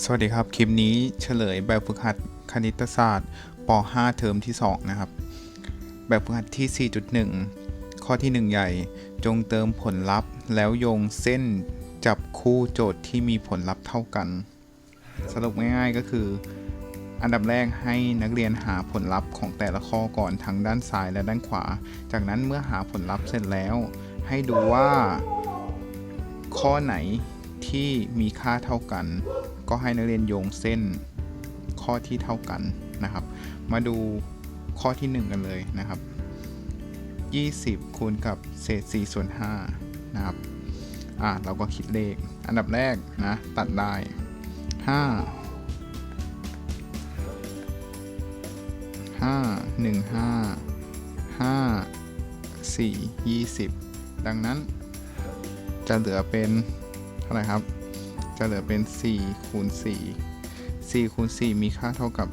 สวัสดีครับ คลิปนี้เฉลยแบบฝึกหัดคณิตศาสตร์ป .5 เทอมที่ 2 นะครับ แบบฝึกหัดที่ 4.1 ข้อที่ 1 ใหญ่ จงเติมผลลัพธ์ แล้วโยงเส้นจับคู่โจทย์ที่มีผลลัพธ์เท่ากัน สรุปง่ายๆก็คือ อันดับแรกให้นักเรียนหาผลลัพธ์ของแต่ละข้อก่อนทั้งด้านซ้ายและด้านขวา จากนั้นเมื่อหาผลลัพธ์เสร็จแล้ว ให้ดูว่า ข้อไหนที่มีค่าเท่ากัน ก็ให้นักเรียนโยงเส้นข้อที่เท่ากันนะครับ มาดูข้อที่ 1 กันเลยนะครับ 20 คูณกับเศษ4ส่วน5นะครับอะเราก็คิดเลข อันดับแรกนะ ตัดได้ 5 5 1 5 5 4 20 ดังนั้นจะเหลือเป็นเท่าไหร่ครับ จะเหลือเป็น4คูณ4 4คูณ4มีค่าเท่ากับ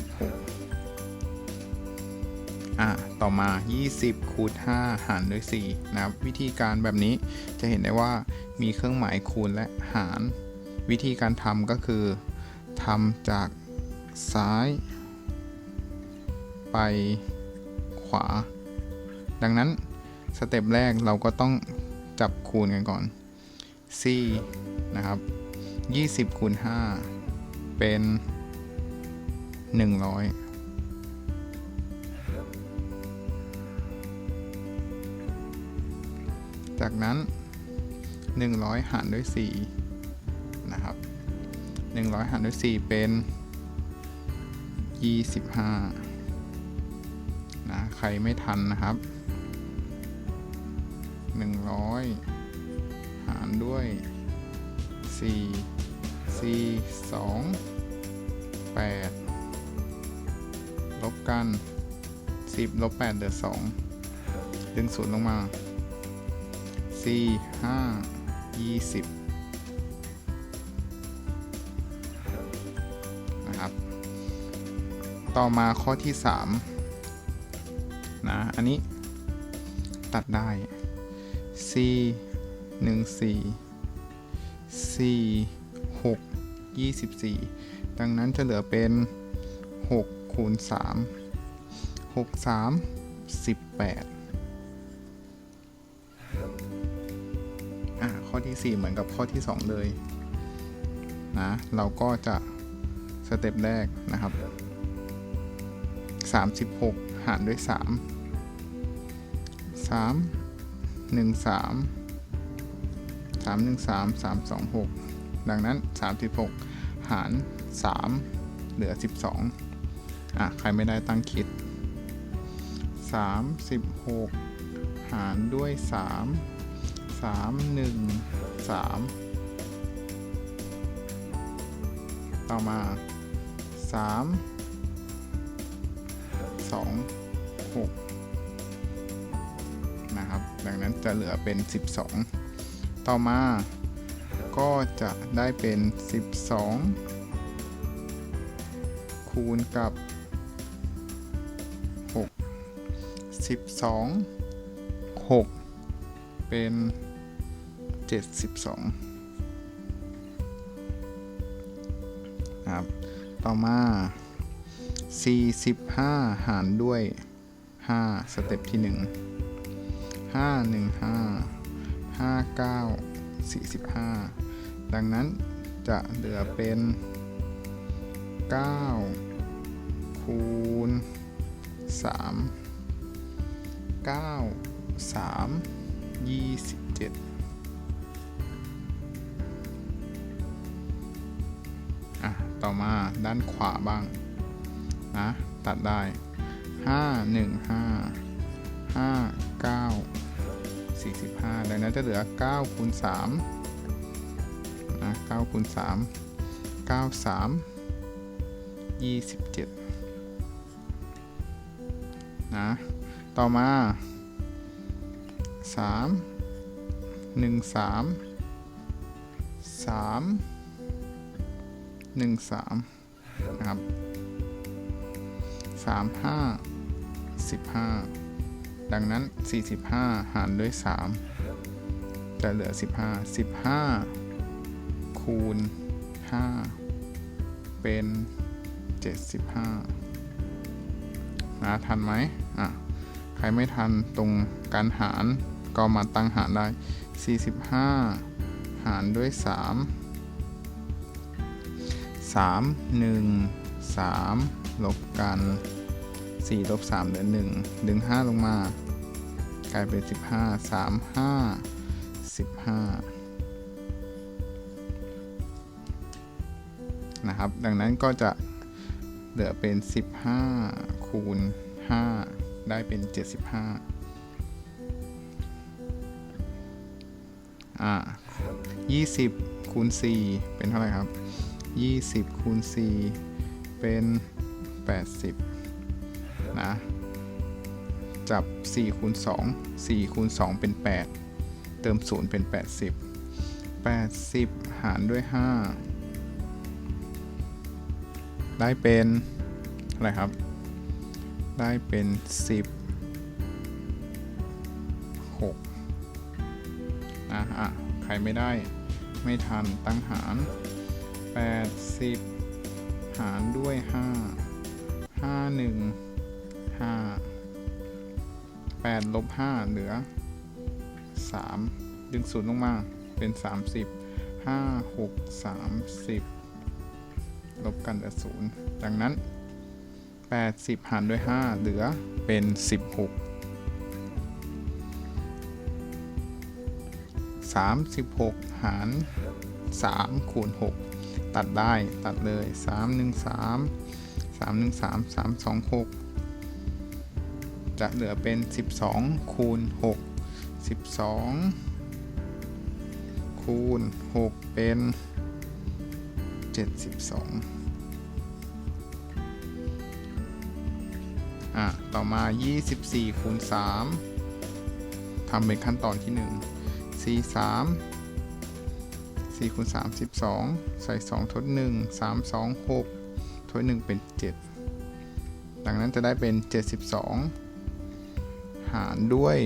16 อะ ต่อมา 20คูณ5หารด้วย4นะครับ วิธีการแบบนี้จะเห็นได้ว่ามีเครื่องหมายคูณและหาร วิธีการทำก็คือทำจากซ้าย ไปขวา ดังนั้นสเต็ปแรกเราก็ต้องจับคูณกันก่อน 4 นะครับ 20คูณ5เป็น 100จากนั้น 100 หารด้วย4นะครับ 100 หารด้วย 4 เป็น 25 นะ ใครไม่ทันนะครับ 100 หารด้วย 4 4 2 8 ลบกัน 10 ลบ 8 เหลือ 2 ดึงศูนย์ลงมา4 5 20 นะครับ ต่อมาข้อที่ 3 นะ อันนี้ตัดได้ c 1 4 4 6 24 ดังนั้นจะเหลือเป็น 6 คูณ 3 6 3 18 อะข้อที่ 4 เหมือนกับข้อที่ 2 เลย นะ เราก็จะสเต็ปแรกนะครับ 36 หารด้วย 3 3 1 3 3 1 3 3 2 6 ดังนั้น 36 หาร 3 เหลือ 12 อะ ใครไม่ได้ตั้งคิด 36 หารด้วย 3 3 1 3 ต่อมา 3 2 6นะครับ ดังนั้นจะเหลือเป็น 12 ต่อมา ก็จะได้เป็น 12 คูณกับ 6 12 6 เป็น 72 ครับ ต่อมา 45 หารด้วย 5 สเต็ปที่ 1 5 1 5 5 9 45 ดังนั้นจะเหลือเป็น 9 คูณ 3 9 3 27อะ ต่อมาด้านขวาบ้าง นะ ตัดได้ 5 1 5 5 9 45 ดังนั้นจะเหลือ 9 คูณ 3 นะ9คูณ3 9 3 27 นะ ต่อมา 3 1 3 3 1 3 นะครับ 3 5 15 ดังนั้น 45 หารด้วย 3 จะเหลือ 15 15 คูณ 5 เป็นเจ็ดสิบห้านะทันไหมอะใครไม่ทันตรงการหารก็มาตั้งหารได้ 45 หารด้วย 3 3 1 3 ลบกัน 4 ลบ 3เหลือ 1 ดึง 5 ลงมา กลายเป็น 15 3 5 15 นะครับ ดังนั้นก็จะเหลือเป็น 15 คูณ 5 ได้เป็น 75อ่า20 คูณ 4 เป็นเท่าไหร่ครับ 20 คูณ 4 เป็น 80 นะ จับ 4 คูณ 2 4 คูณ 2 เป็น 8 เติม 0 เป็น 80 80 หารด้วย 5 ได้เป็นอะไรครับ ได้เป็น 10 6นะอะใครไม่ได้ไม่ทันตั้งหาร 80 หารด้วย 5 5 1 5 8ลบ5เหลือ 3 ดึงศูนย์ลงมาเป็น 30 5 6 30 ลบกันเหลือศูนย์ดังนั้น 80 หารด้วย 5 เหลือเป็น 16 36 หาร 3 คูณ 6 ตัดได้ตัดเลย 3 1 3 3 1 3 3 2 6 จะเหลือเป็น 12 คูณ 6 12 คูณ 6 เป็น 72 อะ ต่อมา 24คูณ3ทำเป็นขั้นตอนที่1 4 3 4คูณ3 12 ใส่ 2 ทด 1 3 2 6 ทด 1 เป็น 7 ดังนั้นจะได้เป็น 72 หารด้วย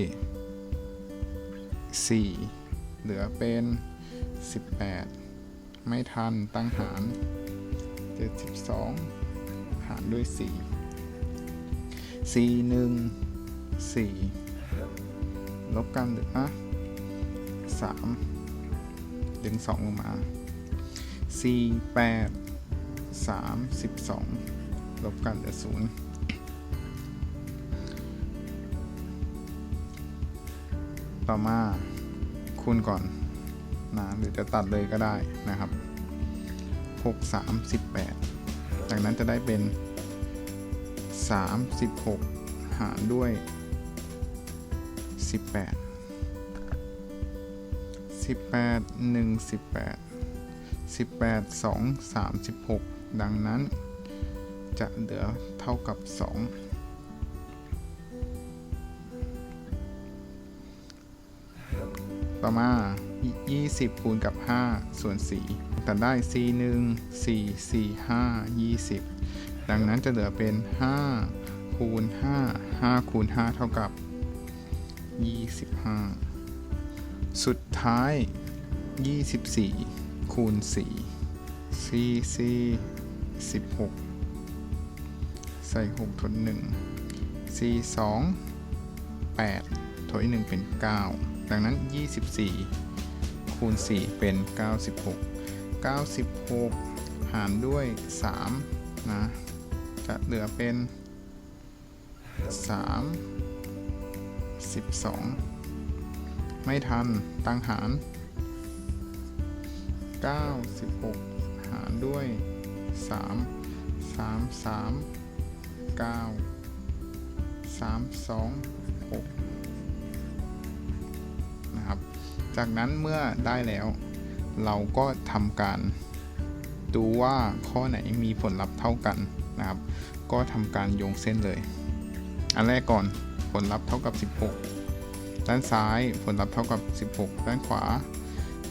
4 เหลือเป็น 18 ไม่ทันตั้งหาร 72 หารด้วย 4 4 1 4 ลบกันหลือสามดึงสองลงมาสี่แปดสามสิบสองลบกันเหลือศูนย์ต่อมาคูณก่อน นะหรือจะตัดเลยก็ได้นะครับหกสามสิบแปดจากนั้นจะได้เป็นสามสิบหกหารด้วยสิบแปด18 1 18 18 2 36 ดังนั้นจะเหลือเท่ากับ 2ต่อมา 20 คูณกับ 5 ส่วน4แต่ได้ c 1 4 4 5 20 ดังนั้นจะเหลือเป็น 5 คูณ 5 5 คูณ 5 เท่ากับ 25 สุดท้าย 24 คูณ 4 c c 16 ใส่ 6 ทด 1 c 2 8ทด1เป็น 9 ดังนั้น 24 คูณ 4 เป็น 96 96 หารด้วย 3 นะ จะเหลือเป็น 3 12 ไม่ทันตั้งหาร 96 หารด้วย 3 3 3 9 3 2 6 6 จากนั้นเมื่อได้แล้ว เราก็ทำการ ดูว่าข้อไหนมีผลลัพธ์เท่ากันนะครับ ก็ทำการโยงเส้นเลย อันแรกก่อนผลลัพธ์เท่ากับ 16 ด้านซ้ายผลลัพธ์เท่ากับ 16 ด้านขวา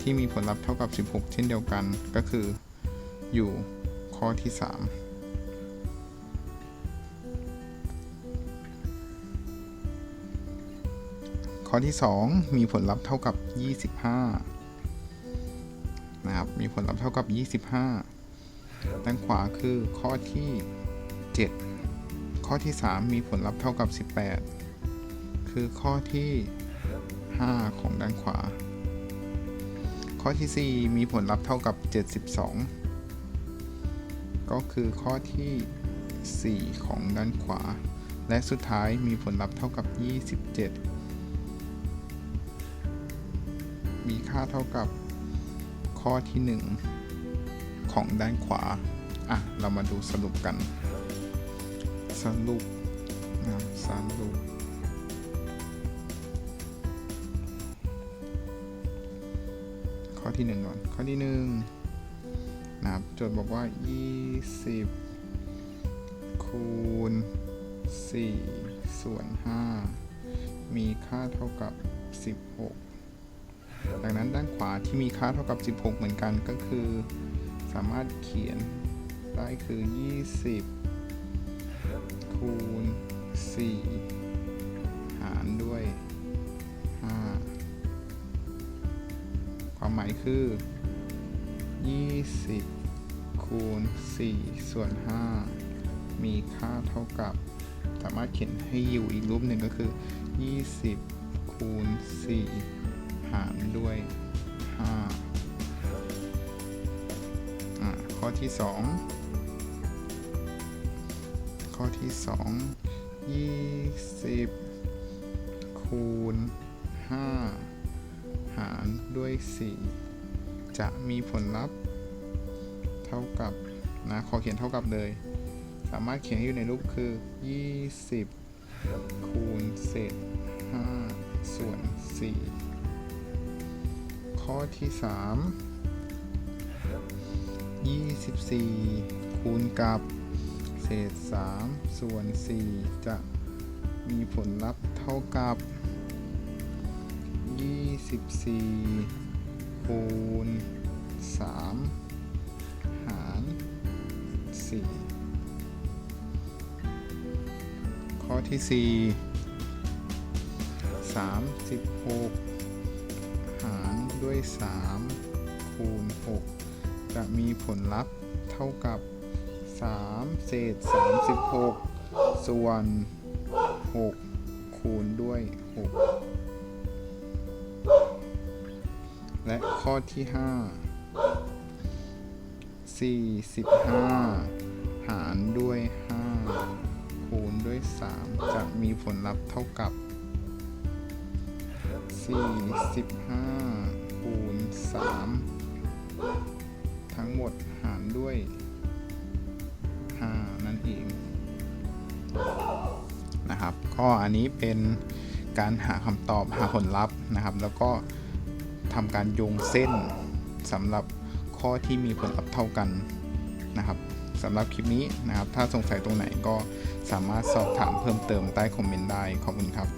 ที่มีผลลัพธ์เท่ากับ 16 เช่นเดียวกันก็คืออยู่ข้อที่ 3 ข้อที่ 2 มีผลลัพธ์เท่ากับ 25 นะครับ มีผลลัพธ์เท่ากับ 25 ด้านขวาคือข้อที่ 7 ข้อที่ 3 มีผลลัพธ์เท่ากับ 18 คือข้อที่ 5 ของด้านขวา ข้อที่ 4 มีผลลัพธ์เท่ากับ 72 ก็คือข้อที่ 4 ของด้านขวา และสุดท้ายมีผลลัพธ์เท่ากับ 27 มีค่าเท่ากับข้อที่ 1 ของด้านขวา อะ เรามาดูสรุปกัน สรุปนะสรุป ข้อที่หนึ่งก่อน ข้อที่หนึ่งนะครับโจทย์บอกว่า 20 คูณ 4 ส่วน 5 มีค่าเท่ากับ 16 ดังนั้นด้านขวาที่มีค่าเท่ากับ 16 เหมือนกันก็คือ สามารถเขียนได้คือ 20 คูณ 4 หารด้วย 5 ความหมายคือ 20 คูณ 4 ส่วน 5 มีค่าเท่ากับ สามารถเขียนให้อยู่อีกรูปหนึ่งก็คือ 20 คูณ 4 หารด้วย5อ่าข้อที่ 2 ข้อที่ 2 20 คูณ 5 หารด้วย 4 จะมีผลลัพธ์เท่ากับนะขอเขียนเท่ากับเลย สามารถเขียนให้อยู่ในรูปคือ 20 คูณเศษ5ส่วน4 ข้อที่3 24คูณกับเศษ3ส่วน4จะมีผลลัพธ์เท่ากับ24คูณ3หาร4ข้อที่4 36หาร ด้วย 3 คูณ 6 จะมีผลลัพธ์เท่ากับ 3 เศษ 36 ส่วน 6 คูณด้วย 6 และข้อที่ 5 45 หารด้วย 5 คูณด้วย 3 จะมีผลลัพธ์เท่ากับ45 คูณ 3 ทั้งหมดหารด้วย 5 นั่นเองนะครับก็อันนี้เป็นการหาคำตอบหาผลลัพธ์นะครับ แล้วก็ทำการโยงเส้นสำหรับข้อที่มีผลลัพธ์เท่ากันนะครับสำหรับคลิปนี้นะครับ ถ้าสงสัยตรงไหนก็สามารถสอบถามเพิ่มเติมใต้คอมเมนต์ได้ ขอบคุณครับ